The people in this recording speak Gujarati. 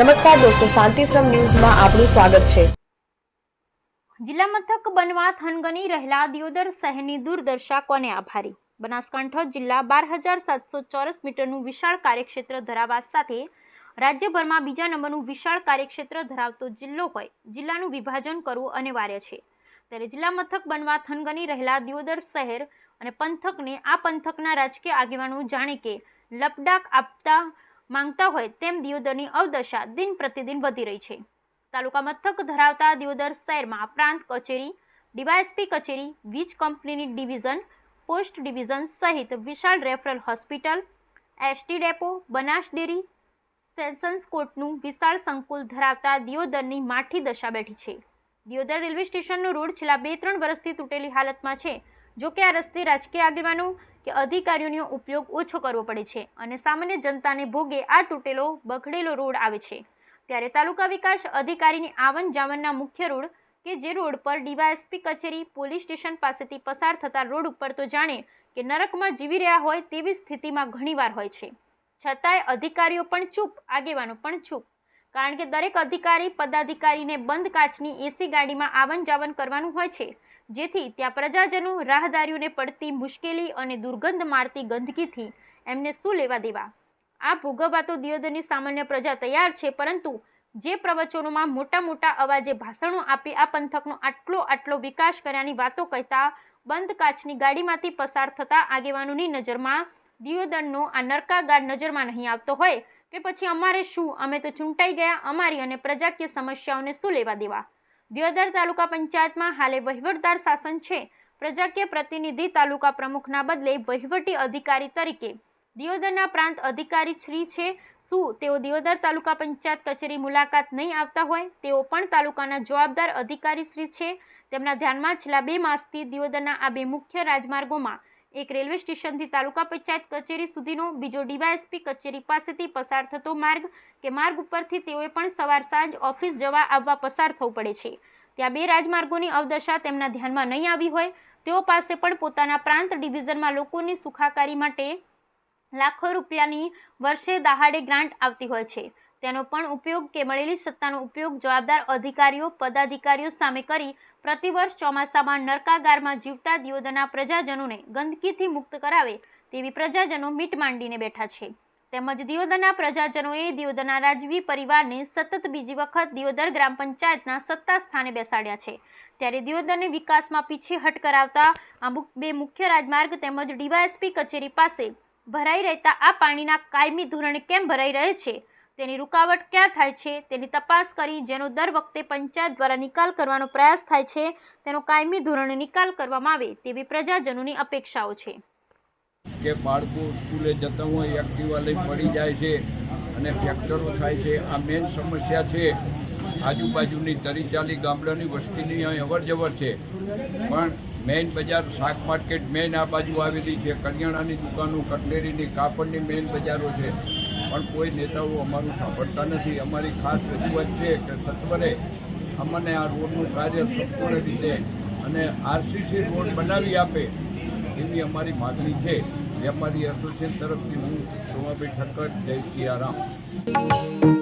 નમસ્કાર દોસ્તો, શાંતિશ્રમ ન્યૂઝમાં આપનું સ્વાગત છે. જિલ્લા મથક બનવા થનગની રહેલા દિયોદર શહેરની દૂરદર્શા કોને આભારી? બનાસકાંઠા જિલ્લા બાર હજાર સાતસો ચોરસ મીટરનું વિશાળ કાર્યક્ષેત્ર ધરાવવા સાથે રાજ્યભરમાં બીજા નંબરનું વિશાળ કાર્યક્ષેત્ર ધરાવતો જિલ્લો હોય, જિલ્લાનું વિભાજન કરવું અનિવાર્ય છે. ત્યારે જિલ્લા મથક બનવા થનગની રહેલા દિયોદર શહેર અને પંથકને આ પંથકના રાજકીય આગેવાનો જાણે કે લપડાક આપતા માંગતા હોય તેમ દિયોદરની અવદશા દિન પ્રતિદિન વધી રહી છે. તાલુકા મથક ધરાવતા દિયોદર શહેરમાં પ્રાંત કચેરી, ડીવાયએસપી કચેરી, વીજ કંપનીની ડિવિઝન, પોસ્ટ ડિવિઝન સહિત વિશાળ referral hospital, ST depot, Banas dairy, sessions કોર્ટનું વિશાળ સંકુલ ધરાવતા દિયોદરની માઠી દશા બેઠી છે. દિયોદર રેલવે સ્ટેશનનો રોડ છેલ્લા બે ત્રણ વર્ષથી તૂટેલી હાલતમાં છે. જો કે આ રસ્તે રાજકીય આગેવાનો કે અધિકારીઓનો ઉપયોગ ઓછો કરવો પડે છે અને સામાન્ય જનતાને ભોગે આ તૂટેલો, બગડેલો રોડ આવે છે. ત્યારે તાલુકા વિકાસ અધિકારીની આવન જાવનના મુખ્ય રોડ કે જે રોડ પર ડીવાયએસપી કચેરી, પોલીસ સ્ટેશન પાસેથી પસાર થતા રોડ ઉપર તો જાણે કે નરકમાં જીવી રહ્યા હોય તેવી સ્થિતિમાં ઘણીવાર હોય છે. છતાંય અધિકારીઓ પણ ચૂપ, આગેવાનો પણ ચૂપ. કારણ કે દરેક અધિકારી, પદાધિકારીને બંધ કાચની એસી ગાડીમાં આવન જાવન કરવાનું હોય છે. જેથી ત્યાં પ્રજાજનો રાહદારીઓને પડતી મુશ્કેલી અને દુર્ગંધ મારતી ગંદકીથી એમને શું લેવા દેવા? આ ભોગવવા તો દિયોદરની સામાન્ય પ્રજા તૈયાર છે, પરંતુ જે પ્રવચનોમાં મોટા મોટા અવાજે ભાષણો આપી આ પંથકનો આટલો આટલો વિકાસ કર્યાની વાતો કહેતા બંધ કાચની ગાડીમાંથી પસાર થતા આગેવાનોની નજરમાં દિયોદરનો આ નરકાગાર નજરમાં નહીં આવતો હોય કે પછી અમારે શું? અમે તો ચૂંટાઈ ગયા, અમારી અને પ્રજાકીય સમસ્યાઓને શું લેવા દેવા? દિયોદર તાલુકા પંચાયતમાં હાલે વહીવટદાર શાસન છે. પ્રજાકીય પ્રતિનિધિ તાલુકા પ્રમુખના બદલે વહીવટી અધિકારી તરીકે દિયોદરના પ્રાંત અધિકારી શ્રી છે. શું તેઓ દિયોદર તાલુકા પંચાયત કચેરી મુલાકાત નહીં આવતા હોય? તેઓ પણ તાલુકાના જવાબદાર અધિકારી શ્રી છે. તેમના ધ્યાનમાં છેલ્લા બે માસથી દિયોદરના આ બે મુખ્ય રાજમાર્ગોમાં એક રેલવે સ્ટેશનથી તાલુકા પંચાયત કચેરી સુધીનો બીજો ડીવાયએસપી કચેરી પાસેથી પસાર થતો માર્ગ કે માર્ગ ઉપરથી તેઓએ પણ સવાર સાંજ ઓફિસ જવા આવવા પસાર થવું પડે છે. ત્યાં બે રાજમાર્ગોની અવદશા તેમના ધ્યાનમાં નહીં આવી હોય. તેઓ પાસે પણ પોતાના પ્રાંત ડિવિઝનમાં લોકોની સુખાકારી માટે લાખો રૂપિયાની વર્ષે દહાડે ગ્રાન્ટ આવતી હોય છે. તેનો પણ ઉપયોગ કે મળેલી સત્તાનો ઉપયોગ જવાબદાર અધિકારીઓ, પદાધિકારીઓ સામે કરી પ્રતિવર્ષ ચોમાસામાં નરકાગારમાં જીવતા દિયોદરના પ્રજાજનોને ગંદકીથી મુક્ત કરાવે તેવી પ્રજાજનો મીટ માંડીને બેઠા છે. તેમજ દિયોદરના પ્રજાજનોએ દિયોદરના રાજવી પરિવારને સતત બીજી વખત દિયોદર ગ્રામ પંચાયતના સત્તા સ્થાને બેસાડ્યા છે. ત્યારે દિયોદરને વિકાસમાં પીછેહટ કરાવતા આ બે મુખ્ય રાજમાર્ગ તેમજ ડીવાયએસપી કચેરી પાસે ભરાઈ રહેતા આ પાણીના કાયમી ધોરણે કેમ ભરાઈ રહે છે? તેની રૂકાવટ ક્યાં થાય છે, તેની તપાસ કરી, જેનો દર વખતે પંચાયત દ્વારા નિકાલ કરવાનો પ્રયાસ થાય છે, તેનો કાયમી ધોરણે નિકાલ કરવામાં આવે તેવી પ્રજાજનોની અપેક્ષાઓ છે. કે બાળકો સ્કૂલે જતા હોય, એક્ટિવા લઈ પડી જાય છે અને ફેક્ટરો થાય છે. આ મેઇન સમસ્યા છે આજુબાજુની તરી ચાલી ગામડાની વસ્તીની અહીં અવર જવર છે. પણ મેઇન બજાર, શાક માર્કેટ મેઇન આ બાજુ આવેલી છે. કરિયાણાની દુકાનો, કટલેરીની, કાપડની મેઇન બજારો છે. પણ કોઈ નેતાઓ અમારું સાંભળતા નથી. અમારી ખાસ રજૂઆત છે કે સત્વરે અમને આ રોડનું કાર્ય સંપૂર્ણ રીતે અને આરસીસી રોડ બનાવી આપે એવી અમારી માગણી છે. વેપારી એસોસિએશન તરફથી હું સોમાભાઈ ઠક્કર, જય સિયારામ.